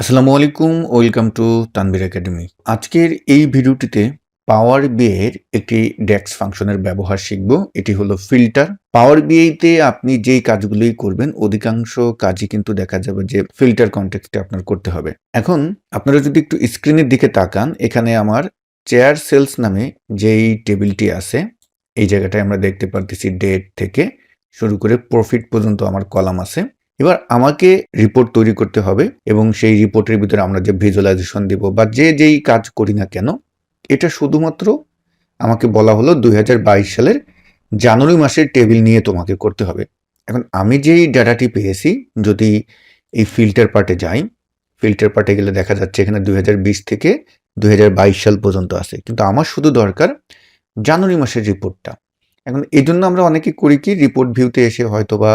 আসসালামু আলাইকুম, welcome to Tanvir academy. আজকের এই ভিডিওটিতে পাওয়ার বিএর একটি ডেক্স ফাংশনের ব্যবহার শিখব। এটি হলো ফিল্টার। পাওয়ার বিএতে আপনি যেই কাজগুলোই করবেন, অধিকাংশ কাজই কিন্তু দেখা যাবে যে ফিল্টার কন্টেক্সটে আপনার করতে হবে। এখন আপনারা যদি একটু স্ক্রিনের দিকে তাকান, এখানে আমার চেয়ার সেলস নামে যেই টেবিলটি আছে, এই জায়গাটায় আমরা দেখতে পারতেছি ডেট থেকে শুরু করে প্রফিট পর্যন্ত আমার কলাম আছে। এবার আমাকে রিপোর্ট তৈরি করতে হবে এবং সেই রিপোর্টের ভিতরে আমরা যে ভিজুয়ালাইজেশন দিব বা যে যেই কাজ করি না কেন, এটা শুধুমাত্র আমাকে বলা হলো দুই হাজার বাইশ সালের জানুয়ারি মাসের টেবিল নিয়ে তোমাকে করতে হবে। এখন আমি যেই ডাটাটি পেয়েছি, যদি এই ফিল্টার পার্টে যাই ফিল্টার পার্টে গেলে দেখা যাচ্ছে এখানে দুই হাজার বিশ থেকে দুই হাজার বাইশ সাল পর্যন্ত আছে। কিন্তু আমার শুধু দরকার জানুয়ারি মাসের রিপোর্টটা এখন এই জন্য আমরা অনেকে করি কি রিপোর্ট ভিউতে এসে হয়তোবা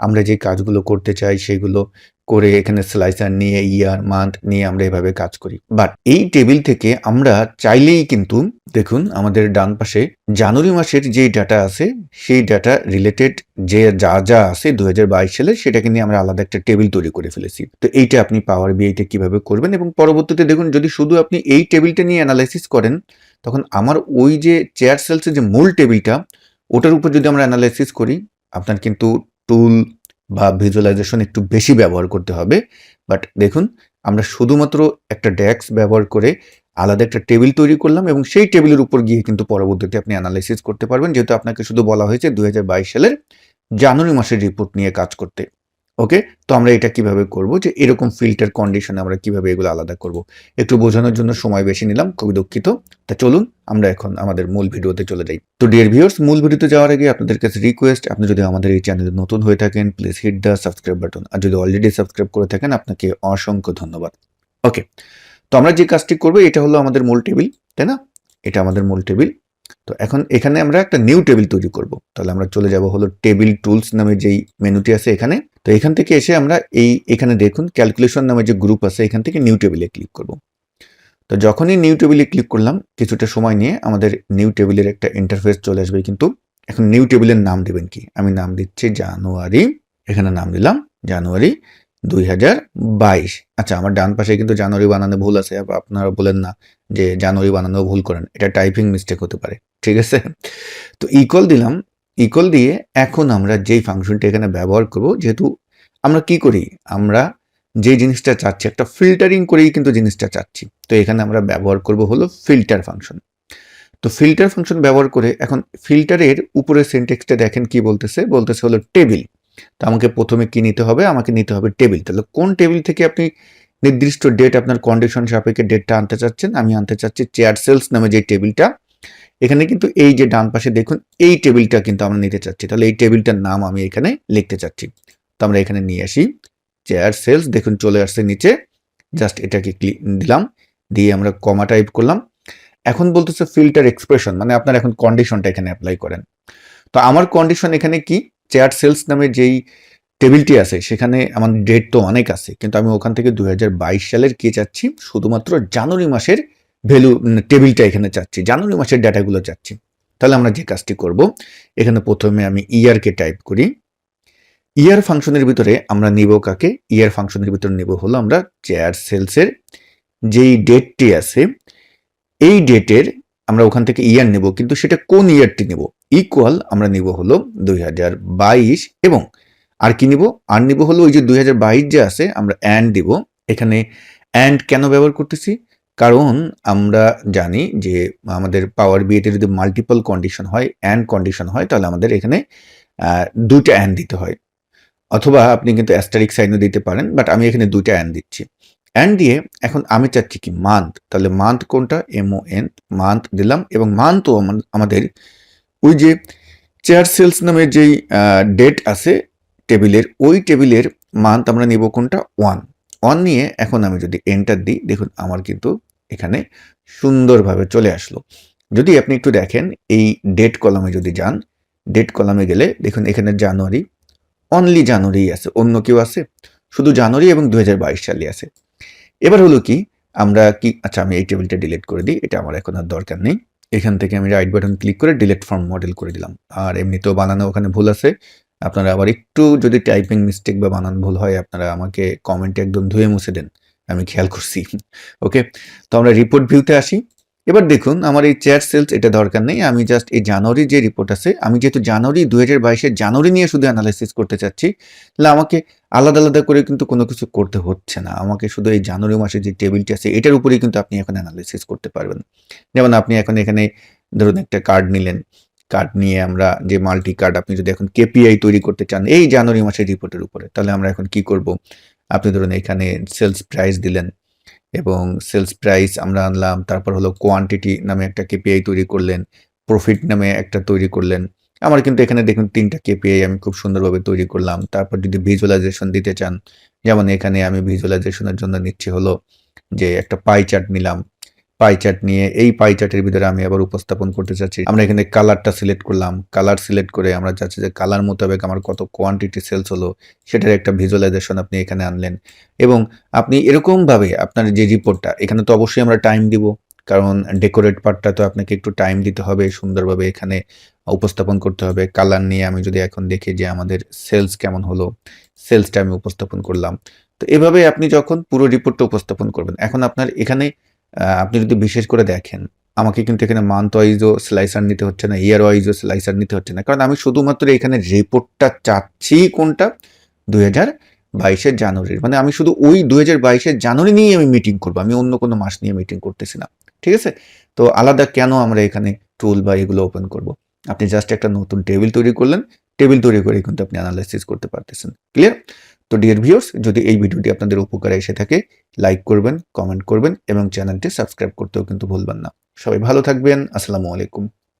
আমরা যে কাজগুলো করতে চাই সেগুলো করে এখানে স্লাইসার নিয়ে ইয়ার মান্থ নিয়ে আমরা এভাবে কাজ করি। বাট এই টেবিল থেকে আমরা চাইলেই কিন্তু, দেখুন আমাদের ডান পাশে জানুয়ারি মাসের যে ডাটা আছে, সেই ডাটা রিলেটেড যে যা যা আছে দু হাজার সালে সেটাকে নিয়ে আমরা আলাদা একটা টেবিল তৈরি করে ফেলেছি। তো এইটা আপনি পাওয়ার বিআইতে কীভাবে করবেন এবং পরবর্তীতে দেখুন, যদি শুধু আপনি এই টেবিলটা নিয়ে অ্যানালাইসিস করেন, তখন আমার ওই যে চেয়ার সেলসের যে মূল টেবিলটা ওটার উপর যদি আমরা অ্যানালাইসিস করি, আপনার কিন্তু টুল বা ভিজুয়ালাইজেশন একটু বেশি ব্যবহার করতে হবে। বাট দেখুন, আমরা শুধুমাত্র একটা ডেস্ক ব্যবহার করে আলাদা একটা টেবিল তৈরি করলাম এবং সেই টেবিলের উপর গিয়ে কিন্তু পরবর্তীতে আপনি অ্যানালাইসিস করতে পারবেন। যেহেতু আপনাকে শুধু বলা হয়েছে দুই হাজার বাইশ সালের জানুয়ারি মাসের রিপোর্ট নিয়ে কাজ করতে। ওকে তো আমরা এটা কীভাবে করব? যে এরকম ফিল্টার কন্ডিশনে আমরা কীভাবে এগুলো আলাদা করব? একটু বোঝানোর জন্য সময় বেশি নিলাম, খুবই দুঃখিত। তা চলুন, আমরা এখন আমাদের মূল ভিডিওতে চলে যাই। তো ডিয়ার ভিউয়ার্স মূল ভিডিওতে যাওয়ার আগে আপনাদের কাছে রিকোয়েস্ট আপনি যদি আমাদের এই চ্যানেলে নতুন হয়ে থাকেন please hit the subscribe button আর যদি অলরেডি সাবস্ক্রাইব করে থাকেন, আপনাকে অসংখ্য ধন্যবাদ। ওকে তো আমরা যে কাজটি করব, এটা হলো আমাদের মূল টেবিল তাই না? এটা আমাদের মূল টেবিল তো এখন এখানে আমরা একটা নিউ টেবিল তৈরি করব। তাহলে আমরা চলে যাব হলো টেবিল টুলস নামে যেই মেনুটি আছে এখানে। তো এখান থেকে এসে আমরা এই, এখানে দেখুন ক্যালকুলেশন নামে যে গ্রুপ আছে, এখান থেকে নিউ টেবিলে ক্লিক করব। তো যখনই নিউ টেবিলে ক্লিক করলাম, কিছুটা সময় নিয়ে আমাদের নিউ টেবিলের একটা ইন্টারফেস চলে আসবে কিন্তু এখন নিউ টেবিলের নাম দেবেন কি? আমি নাম দিচ্ছি জানুয়ারি, এখানে নাম দিলাম জানুয়ারি দুই হাজার বাইশ। আচ্ছা আমার ডান পাশে কিন্তু জানুয়ারি বানানো ভুল আছে আপনারা বলেন না যে জানুয়ারি বানানো ভুল করেন, এটা টাইপিং মিস্টেক হতে পারে, ঠিক আছে? তো ইকল দিলাম ইকল দিয়ে এখন আমরা যেই ফাংশনটা এখানে ব্যবহার করব, যেহেতু আমরা কি করি? আমরা যে জিনিসটা চাচ্ছি, একটা ফিল্টারিং করেই কিন্তু জিনিসটা চাচ্ছি। তো এখানে আমরা ব্যবহার করব হলো ফিল্টার ফাংশন তো ফিল্টার ফাংশন ব্যবহার করে এখন ফিল্টারের উপরে সেন্টেক্সটা দেখেন কি বলতেছে? বলতেছে হলো টেবিল তো আমাকে প্রথমে কি নিতে হবে? আমাকে নিতে হবে টেবিল তাহলে কোন টেবিল থেকে আপনি নির্দিষ্ট ডেট আপনার কন্ডিশন সাপেক্ষে ডেটটা আনতে চাচ্ছেন? আমি আনতে চাচ্ছি চেয়ার সেলস নামে যে টেবিলটা এখানে কিন্তু এই যে ডান পাশে দেখুন, এই টেবিলটা কিন্তু আমরা নিতে চাচ্ছি। তাহলে এই টেবিলটার নাম আমি এখানে লিখতে চাচ্ছি। তো আমরা এখানে নিয়ে আসি। চেয়ার সেলস দেখুন চলে আসছে নিচে। জাস্ট এটাকে দিলাম। দিয়ে আমরা কমা টাইপ করলাম। এখন বলতেছে ফিল্টার এক্সপ্রেশন মানে আপনার এখন কন্ডিশনটা এখানে অ্যাপ্লাই করেন। তো আমার কন্ডিশন এখানে কি? চেয়ার সেলস নামে যেই টেবিলটি আছে, সেখানে আমার ডেট তো অনেক আছে। কিন্তু আমি ওখান থেকে দুই হাজার বাইশ সালের কে চাচ্ছি? শুধুমাত্র জানুয়ারি মাসের ভ্যালু টেবিলটা এখানে চাচ্ছি। জানুয়ারি মাসের ডাটাগুলো চাচ্ছি। তাহলে আমরা যে কাজটি করব, এখানে প্রথমে আমি ইয়ারকে টাইপ করি। ইয়ার ফাংশনের ভিতরে আমরা নিব কাকে? ইয়ার ফাংশনের ভিতরে নিব হলো আমরা চেয়ার সেলসের যেই ডেটটি আছে, এই ডেটের আমরা ওখান থেকে ইয়ার নেব, কিন্তু সেটা কোন ইয়ারটি নেব? ইকুয়াল আমরা নিব হলো দুই হাজার বাইশ এবং আর কি নিব? আর নিব হলো ওই যে দুই হাজার বাইশ যে আছে, আমরা অ্যান্ড দিব। এখানে অ্যান্ড কেন ব্যবহার করতেছি? কারণ আমরা জানি যে আমাদের পাওয়ার বিয়েতে যদি মাল্টিপল কন্ডিশন হয় অ্যান্ড কন্ডিশন হয়, তাহলে আমাদের এখানে দুইটা অ্যান্ড দিতে হয়। অথবা আপনি কিন্তু অ্যাস্টারিক সাইনও দিতে পারেন বাট আমি এখানে দুইটা অ্যান্ড দিচ্ছি। অ্যান্ড দিয়ে এখন আমি চাচ্ছি কি মান্থ তাহলে মান্থ কোনটা? এমও এন মান্থ দিলাম, এবং মান্থও আমাদের ওই যে চেয়ার সেলস নামের যেই ডেট আছে টেবিলের ওই টেবিলের মান্থ আমরা নেব কোনটা? ওয়ান ওয়ান নিয়ে এখন আমি যদি এন্টার দিই, দেখুন আমার কিন্তু এখানে সুন্দরভাবে চলে আসলো। যদি আপনি একটু দেখেন, এই ডেট কলামে যদি যান ডেট কলামে গেলে দেখুন এখানে জানুয়ারি অনলি জানুয়ারি আছে, অন্য কেউ আছে, শুধু জানুয়ারি এবং দু সালে আছে। এবার হলো কি, আমরা কি আচ্ছা আমি এই টেবিলটা ডিলিট করে দিই, এটা আমার এখন আর দরকার নেই। এখান থেকে আমি রাইট বাটন ক্লিক করে ডিলিট ফর্ম মডেল করে দিলাম। আর এমনিতেও বানানো ওখানে ভুল আছে আপনারা আবার একটু যদি টাইপিং মিস্টেক বা বানান ভুল হয়, আপনারা আমাকে কমেন্টে একদম ধুয়ে মুছে দেন। আমি খেয়াল করছি। ওকে তো আমরা রিপোর্ট ভিউতে আসি। এবার দেখুন, আমার এই চেয়ার সেলস এটা দরকার নেই। আমি জাস্ট এই জানুয়ারি যে রিপোর্ট আছে, আমি যেহেতু জানুয়ারি দু হাজার বাইশের জানুয়ারি নিয়ে শুধু অ্যানালাইসিস করতে চাচ্ছি, তাহলে আমাকে আলাদা আলাদা করে কিন্তু কোনো কিছু করতে হচ্ছে না। আমাকে শুধু এই জানুয়ারি মাসের যে টেবিলটি আছে, এটার উপরেই কিন্তু আপনি এখন অ্যানালাইসিস করতে পারবেন। যেমন আপনি এখন এখানে ধরুন একটা কার্ড নিলেন। কার্ড নিয়ে আমরা যে মাল্টি কার্ড আপনি যদি এখন কেপিআই তৈরি করতে চান, এই জানুয়ারি মাসের রিপোর্টের উপরে, তাহলে আমরা এখন কি করব? আপনি ধরুন এখানে সেলস প্রাইস দিলেন এবং সেলস প্রাইস আমরা আনলাম, তারপর হলো কোয়ান্টিটি নামে একটা কেপিআই তৈরি করলেন প্রফিট নামে একটা তৈরি করলেন। আমার কিন্তু এখানে দেখুন তিনটা কেপিআই আমি খুব সুন্দরভাবে তৈরি করলাম। তারপর যদি ভিজুয়ালাইজেশন দিতে চান, যেমন এখানে আমি ভিজুয়ালাইজেশনের জন্য নিচ্ছি হলো যে একটা পাই চার্ট নিলাম। পাই চার্ট নিয়ে, এই পাই চার্টের ভিতরে আমি আবার উপস্থাপন করতে চাচ্ছি। আমরা এখানে কালারটা সিলেক্ট করলাম। কালার সিলেক্ট করে আমরা চাচ্ছি যে কালার মোতাবেক আমার কত কোয়ান্টিটি সেলস হলো, সেটার একটা ভিজুয়ালাইজেশন আপনি এখানে আনলেন। এবং আপনি এরকমভাবে আপনার যে রিপোর্টটা এখানে তো অবশ্যই আমরা টাইম দিব, কারণ ডেকোরেট পার্টটা তো আপনাকে একটু টাইম দিতে হবে, সুন্দরভাবে এখানে উপস্থাপন করতে হবে। কালার নিয়ে আমি যদি এখন দেখি যে আমাদের সেলস কেমন হলো সেলসটা আমি উপস্থাপন করলাম। তো এভাবে আপনি যখন পুরো রিপোর্টটা উপস্থাপন করবেন, এখন আপনার এখানে আপনি যদি বিশেষ করে দেখেন, আমাকে কিন্তু এখানে মান্থ ওয়াইজও স্লাইসার নিতে হচ্ছে না ইয়ার ওয়াইজও স্লাইসার নিতে হচ্ছে না। কারণ আমি শুধুমাত্র এখানে রিপোর্টটা চাচ্ছি কোনটা? দুই হাজার বাইশের জানুয়ারির। মানে আমি শুধু ওই দুই হাজার বাইশের জানুয়ারি নিয়েই আমি মিটিং করব, আমি অন্য কোনো মাস নিয়ে মিটিং করতেছি না। ঠিক আছে? তো আলাদা কেন আমরা এখানে টুল বা এগুলো ওপেন করব? আপনি জাস্ট একটা নতুন টেবিল তৈরি করলেন। টেবিল তৈরি করে কিন্তু আপনি অ্যানালাইসিস করতে পারতেছেন। ক্লিয়ার তো ডিয়ার ভিউয়ার্স যদি এই ভিডিওটি আপনাদের উপকারে এসে থাকে লাইক করবেন কমেন্ট করবেন এবং চ্যানেলটি সাবস্ক্রাইব করতেও কিন্তু ভুলবেন না। সবাই ভালো থাকবেন, আসসালামু আলাইকুম।